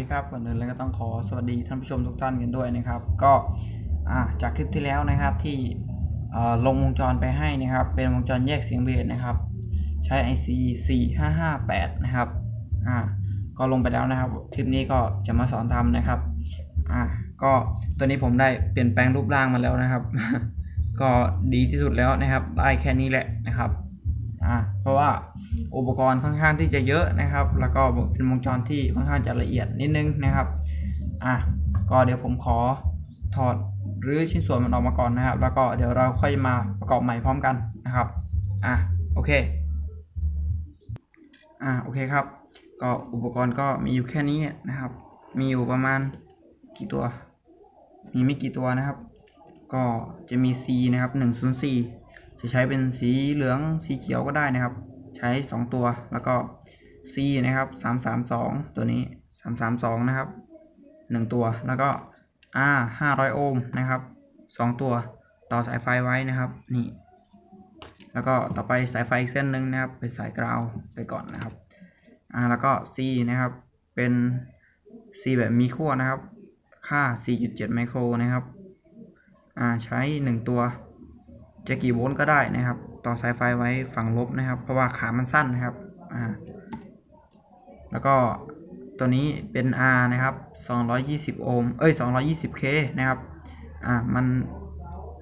ี่ครับก่อนอื่นเลยก็ต้องขอสวัสดีท่านผู้ชมทุกท่านกันด้วยนะครับ ก็จากคลิปที่แล้วนะครับที่ลงวงจรไปให้นะครับ เป็นวงจรแยกเสียงเบสนะครับ ใช้ IC 4558 นะครับอ่าก็ลงไปแล้วนะครับ คลิปนี้ก็จะมาสอนทำนะครับอ่าก็ตัวนี้ผมได้เปลี่ยนแปลงรูปร่างมาแล้วนะครับ ก็ดีที่สุดแล้วนะครับ ได้แค่นี้แหละนะครับ อ่าเพราะว่าอุปกรณ์ค่อนข้างที่จะเยอะนะครับ แล้วก็เป็นวงจรที่ค่อนข้างจะละเอียดนิดนึงนะครับอะก็เดี๋ยวผมขอถอดหรือชิ้นส่วนมันออกมาก่อนนะครับ แล้วก็เดี๋ยวเราค่อยมาประกอบใหม่พร้อมกันนะครับอะโอเคอะโอเคครับ ก็อุปกรณ์ก็มีอยู่แค่นี้นะครับ มีอยู่ประมาณกี่ตัว มีไม่กี่ตัวนะครับ ก็จะมี C นะครับ104 จะใช้เป็นสีเหลืองสีเขียวก็ได้นะครับ ใช้ 2 ตัวแล้วก็ C นะครับ 332 ตัวนี้ 332 นะครับ 1 ตัวแล้วก็ R 500 โอห์มนะครับ 2 ตัวต่อสายไฟไว้นะครับนี่ แล้วก็ต่อไปสายไฟอีกเส้นหนึ่งนะครับเป็นสายกราวไปก่อนนะครับอ่าแล้วก็ C นะครับเป็น C แบบมีขั้วนะครับ ค่า 4.7 ไมโครนะครับอ่าใช้ 1 ตัว จะกี่โวลต์ก็ได้นะครับ ต่อสายไฟไว้ฝั่งลบนะครับ เพราะว่าขามันสั้นนะครับอ่าแล้วก็ตัวนี้เป็น R นะครับ 220 โอห์ม เอ้ย 220K นะครับ อ่า มัน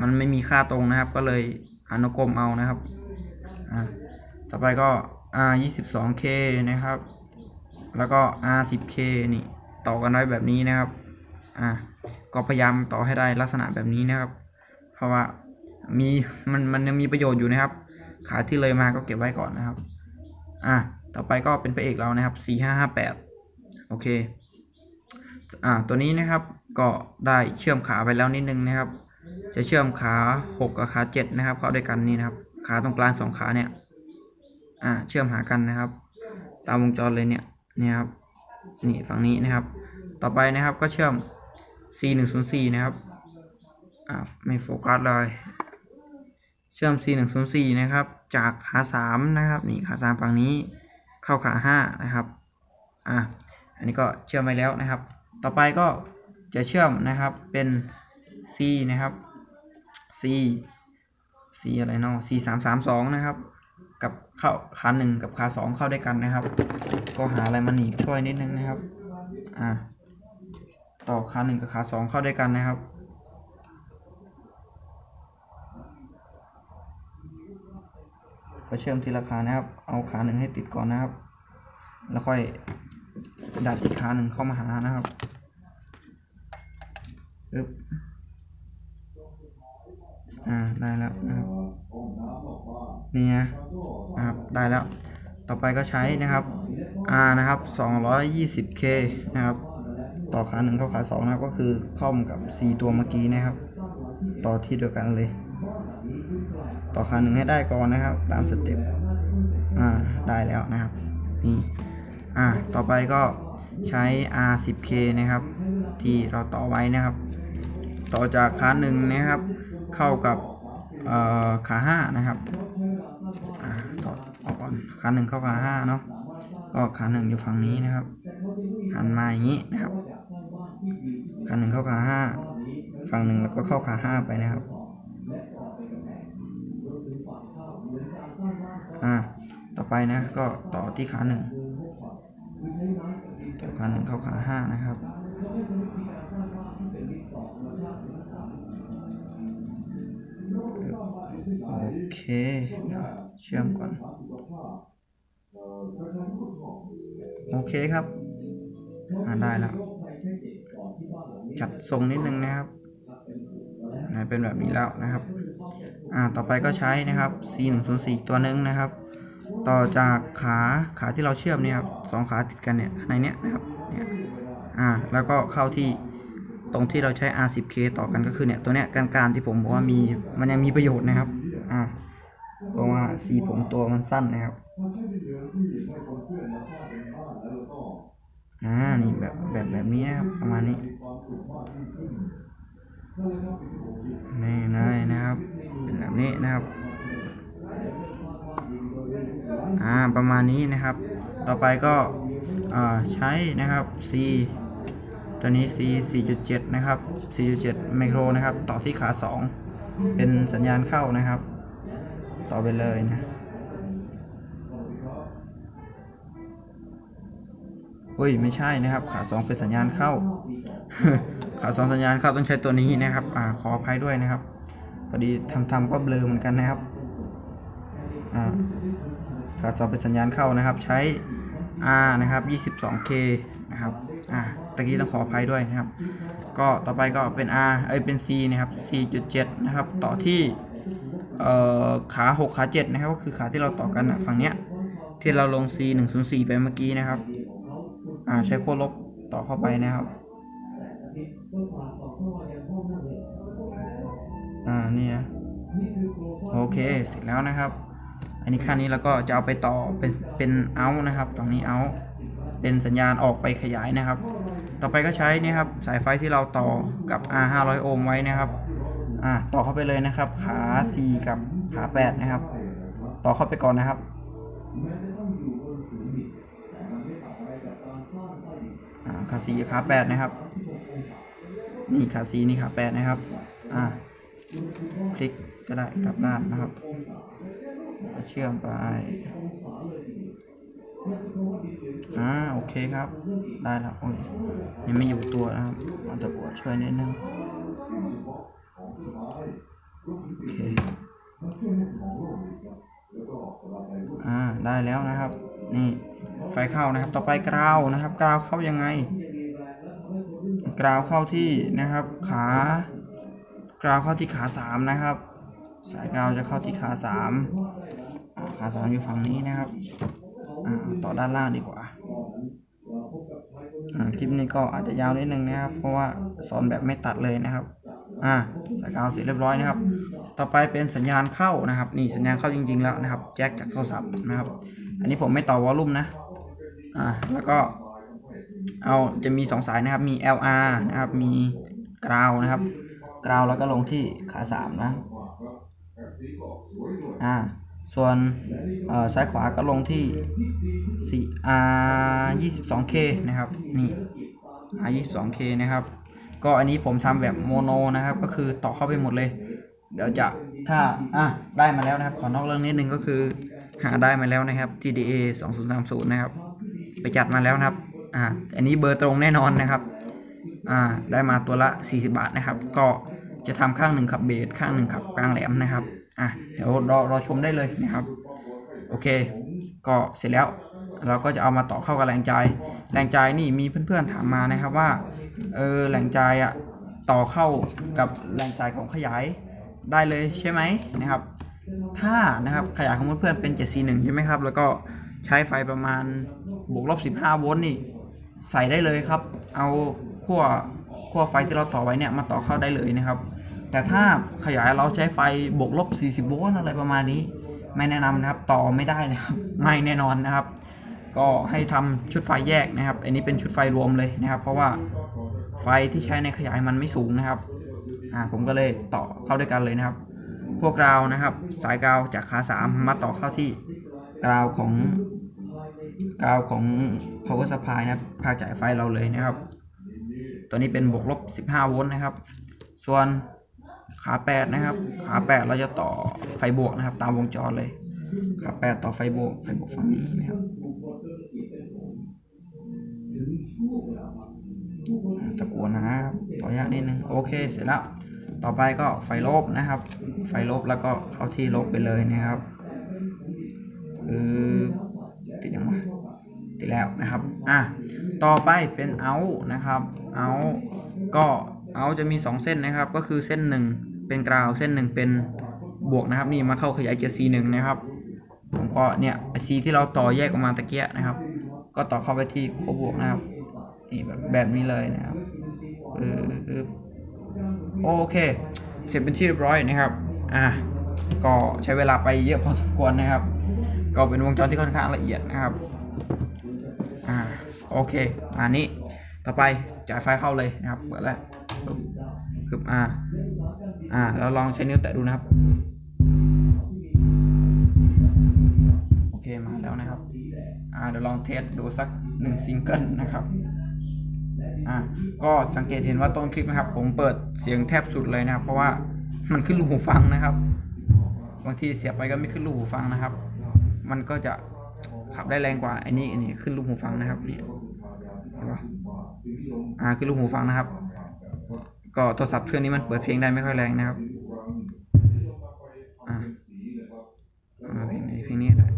มันไม่มีค่าตรงนะครับ ก็เลยอนุกรมเอานะครับ อ่า ต่อไปก็ R 22K นะครับ แล้วก็ R 10K นี่ ต่อกันไว้แบบนี้นะครับ อ่า ก็พยายามต่อให้ได้ลักษณะแบบนี้นะครับ เพราะว่า มีมันมันยังมีประโยชน์อยู่นะครับ ขาที่เลยมาก็เก็บไว้ก่อนนะครับ อะต่อไปก็เป็นพระเอกเรานะครับสี่ห้าห้าแปดโอเค อ่า ตัวนี้นะครับ ก็ได้เชื่อมขาไปแล้วนิดนึงนะครับ จะเชื่อมขาหกกับขาเจ็ดนะครับ เข้าด้วยกันนี่นะครับ ขาตรงกลางสองขาเนี่ย อ่า เชื่อมหากันนะครับ ตามวงจรเลยเนี่ย นี่ครับ นี่ฝั่งนี้นะครับ ต่อไปนะครับก็เชื่อม C 1 0 4นะครับ อ่า ไม่โฟกัสเลย เชื่อม C 1 0 4 นะครับ จากขา3นะครับนี่ขา3ฝั่งนี้เข้าขา5นะครับอ่าอันนี้ก็เชื่อมไปแล้วนะครับ ต่อไปก็จะเชื่อมนะครับเป็น C นะครับ C C อะไรเนาะ C 3 3 2นะครับ กับเข้าขา1กับขา2เข้าด้วยกันนะครับ ก็หาอะไรมาหนีบช่วยนิดนึงนะครับอ่าต่อขาหนึ่งกับขาสองเข้าด้วยกันนะครับ เชื่อมทีละขานะครับ เอาขาหนึ่งให้ติดก่อนนะครับ แล้วค่อยดัดอีกขาหนึ่งเข้ามาหานะครับอึบอ่าได้แล้วนะครับนี่นะนะครับได้แล้ว ต่อไปก็ใช้นะครับ R นะครับ 220K นะครับ ต่อขาหนึ่งเข้าขาสองนะครับก็คือค่อมกับ 4 ตัวเมื่อกี้นะครับ ต่อที่เดียวกันเลย ต่อขาหนึ่งให้ได้ก่อนนะครับ ตามสเต็ปอ่าได้แล้วนะครับนี่อ่าต่อไปก็ใช้ R 10K นะครับ ที่เราต่อไว้นะครับ ต่อจากขาหนึ่งนะครับ เข้ากับขาห้านะครับอ่าต่อออกก่อนขาหนึ่งเข้าขาห้าเนาะก็ขาหนึ่งอยู่ฝั่งนี้นะครับ หันมาอย่างนี้นะครับขาหนึ่งเข้าขาห้าฝั่งหนึ่งแล้วก็เข้าขาห้าไปนะครับ อ่า ต่อไปนะ ก็ต่อที่ขาหนึ่งต่อขาหนึ่งเข้าขาห้านะครับ โอเคเดี๋ยวเชื่อมก่อน โอเคครับอ่าได้แล้ว จัดทรงนิดนึงนะครับอ่เป็นแบบนี้แล้วนะครับ อ่าต่อไปก็ใช้นะครับ C 1 0 4ตัวหนึงนะครับ ต่อจากขาขาที่เราเชื่อมเนี่ยครับสองขาติดกันเนี่ยในเนี้ยนะครับเนี่ยอ่าแล้วก็เข้าที่ตรงที่เราใช้ R10K ต่อกันก็คือเนี่ยตัวเนี้ยการการที่ผมบอกว่ามีมันยังมีประโยชน์นะครับอ่าเพราะว่า C ผมตัวมันสั้นนะครับอ่านี่แบบแบบแบบนี้นะครับประมาณนี้นี่เลยนะครับ เป็นแบบนี้นะครับ อ่า ประมาณนี้นะครับ ต่อไปก็อ่าใช้นะครับ C ตัวนี้ C 4.7 นะครับ 4.7 ไมโครนะครับ ต่อที่ขา 2 เป็นสัญญาณเข้านะครับ ต่อไปเลยนะเฮ้ยไม่ใช่นะครับ ขา2เป็นสัญญาณเข้า ขา2สัญญาณเข้าต้องใช้ตัวนี้นะครับ อ่าขออภัยด้วยนะครับ อดีทำทำก็เบลอเหมือนกันนะครับอ่าขาสองเป็นสัญญาณเข้านะครับ ใช้ R นะครับ 22K นะครับอ่าตะกี้ต้องขออภัยด้วยนะครับ ก็ต่อไปก็เป็น R เอ้ยเป็น C นะครับ 4.7 นะครับ ต่อที่เอ่อขา6ขา7นะครับ ก็คือขาที่เราต่อกันนะฝั่งเนี้ยที่เราลง C 104ไปเมื่อกี้นะครับ อ่าใช้ขั้วลบต่อเข้าไปนะครับ อ่านี่นะโอเคเสร็จแล้วนะครับ อันนี้ขั้นนี้เราก็จะเอาไปต่อเป็นเป็นเอานะครับฝั่งนี้เอาเป็นสัญญาณออกไปขยายนะครับ ต่อไปก็ใช้นี่ครับสายไฟที่เราต่อกับ R 500โอห์มไว้นะครับอ่าต่อเข้าไปเลยนะครับ ขา 4 กับขา 8 นะครับ ต่อเข้าไปก่อนนะครับขา4กับขา8นะครับ นี่ขา4นี่ขา8นะครับ อ่า พลิกก็ได้กลับด้านนะครับเชื่อมไปอ่าโอเคครับ ได้แล้วโอ้ยยังไม่อยู่ตัวนะครับเอาตะกั่วช่วยนิดนึงโอเคอ่าได้แล้วนะครับ นี่ไฟเข้านะครับ ต่อไปกราวนะครับกราวเข้ายังไงกราวเข้าที่นะครับ ขา กราวเข้าที่ขาสามนะครับ สายกราวจะเข้าที่ขาสามขาสามอยู่ฝั่งนี้นะครับต่อด้านล่างดีกว่าคลิปนี้ก็อาจจะยาวนิดนึงนะครับ เพราะว่าสอนแบบไม่ตัดเลยนะครับ อ่าสายกาวเสร็จเรียบร้อยนะครับ ต่อไปเป็นสัญญาณเข้านะครับ นี่สัญญาณเข้าจริง ๆ แล้วนะครับ แจ็คจากโทรศัพท์นะครับ อันนี้ผมไม่ต่อวอลลุ่มนะ อ่า แล้วก็ เอาจะมีสองสายนะครับ มี LR นะครับ มีกราวนะครับ กราวแล้วก็ลงที่ขาสามนะอ่าส่วนซ้ายขวาก็ลงที่ 4R 22K นะครับ นี่ R 22K นะครับ ก็อันนี้ผมทำแบบโมโนนะครับ ก็คือต่อเข้าไปหมดเลย เดี๋ยวจะถ้าอะได้มาแล้วนะครับ ขอนอกเรื่องนิดนึงก็คือ หาได้มาแล้วนะครับ TDA 2030 นะครับ ไปจัดมาแล้วนะครับ อ่า อันนี้เบอร์ตรงแน่นอนนะครับ อ่า ได้มาตัวละ 40 บาทนะครับ ก็ จะทำข้างหนึ่งขับเบสข้างหนึ่งขับกลางแหลมนะครับ อะเดี๋ยวรอรอชมได้เลยนะครับ โอเค ก็เสร็จแล้วเราก็จะเอามาต่อเข้ากับแรงใจายแรงใจายนี่มีเพื่อนๆถามมานะครับว่า เออแรงใจายอะต่อเข้ากับแรงใจายของขยายได้เลยใช่ไหมนะครับ ถ้านะครับขยายของเพื่อนๆเป็น 741 ใช่ไหมครับ แล้วก็ใช้ไฟประมาณบวกลบ 15 โวลต์นี่ใส่ได้เลยครับ เอาขั้วขั้วไฟที่เราต่อไว้เนี่ยมาต่อเข้าได้เลยนะครับ แต่ถ้าขยายเราใช้ไฟบวกลบ 40 โวลต์อะไรประมาณนี้ ไม่แนะนำนะครับ ต่อไม่ได้นะครับ ไม่แน่นอนนะครับ ก็ให้ทำชุดไฟแยกนะครับ อันนี้เป็นชุดไฟรวมเลยนะครับ เพราะว่าไฟที่ใช้ในขยายมันไม่สูงนะครับ อ่า ผมก็เลยต่อเข้าด้วยกันเลยนะครับขั้วกราวนะครับ สายกราวจากขาสามมาต่อเข้าที่กราวของกราวของ power supply นะครับภาคจ่ายไฟเราเลยนะครับ ตัวนี้เป็นบวกลบ 15 โวลต์นะครับ ส่วน ขา 8 นะครับ ขา 8 เราจะต่อไฟบวกนะครับ ตามวงจรเลย ขา 8 ต่อไฟบวก ไฟบวกฝั่งนี้นะครับตะกัวนะครับต่อยากนิดนึง โอเค เสร็จแล้ว ต่อไปก็ไฟลบนะครับ ไฟลบแล้วก็เข้าที่ลบไปเลยนะครับออติดยังวะติดแล้วนะครับ อะ ต่อไปเป็นเอานะครับ เอาก็เอาจะมี 2 เส้นนะครับ ก็คือเส้นหนึ่ง เป็นกราวเส้นหนึ่งเป็นบวกนะครับ นี่มาเข้าขยายเกียร์ C หนึ่งนะครับ ผมก็เนี่ย C ที่เราต่อแยกออกมาตะเกียนะครับ ก็ต่อเข้าไปที่ขั้วบวกนะครับนี่แบบแบบนี้เลยนะครับเออโอเค เสร็จเป็นที่เรียบร้อยนะครับ อะก็ใช้เวลาไปเยอะพอสมควรนะครับ ก็เป็นวงจรที่ค่อนข้างละเอียดนะครับ อ่า โอเค อันนี้ ต่อไปจ่ายไฟเข้าเลยนะครับ เปิดแล้วึบอ่าอ่า เราลองใช้นิ้วแตะดูนะครับ โอเค มาแล้วนะครับ อ่า เดี๋ยวลองเทสดูสักหนึ่งซิงเกิลนะครับ อ่า ก็สังเกตเห็นว่าต้นคลิปนะครับ ผมเปิดเสียงแทบสุดเลยนะครับ เพราะว่ามันขึ้นลูกหูฟังนะครับ บางทีเสียบไปก็ไม่ขึ้นลูกหูฟังนะครับ มันก็จะขับได้แรงกว่าไอ้นี่อันนี้ขึ้นลูกหูฟังนะครับนี่เห็นปะอ่าขึ้นลูกหูฟังนะครับ ก็โทรศัพท์เครื่องนี้มันเปิดเพลงได้ไม่ค่อยแรงนะครับอ่าเพลงไหนเพลงนี้ได้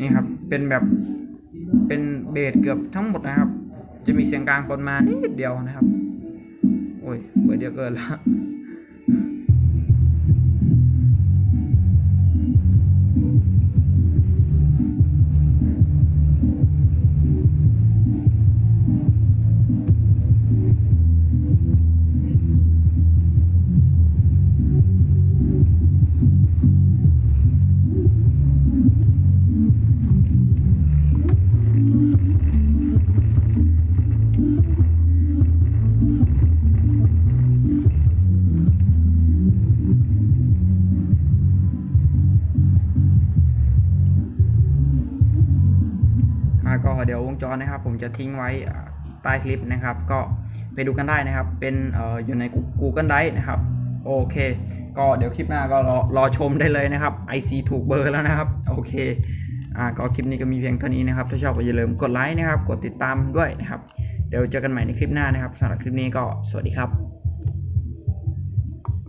นี่ครับ เป็นแบบ เป็นเบสเกือบทั้งหมดนะครับ จะมีเสียงกลางปนมานิดเดียวนะครับ โอ้ยเปิดเยอะเกินแล้ว เดี๋ยววงจรนะครับ ผมจะทิ้งไว้ใต้คลิปนะครับ ก็ไปดูกันได้นะครับ เป็นอออยู่ใน Google Drive นะครับ โอเค ก็เดี๋ยวคลิปหน้าก็รอรอชมได้เลยนะครับ IC ถูกเบอร์แล้วนะครับ โอเคอ่าก็คลิปนี้ก็มีเพียงเท่านี้นะครับ ถ้าชอบก็อย่าลืมกดไลค์นะครับ กดติดตามด้วยนะครับ เดี๋ยวเจอกันใหม่ในคลิปหน้านะครับสำหรับคลิปนี้ก็สวัสดีครับ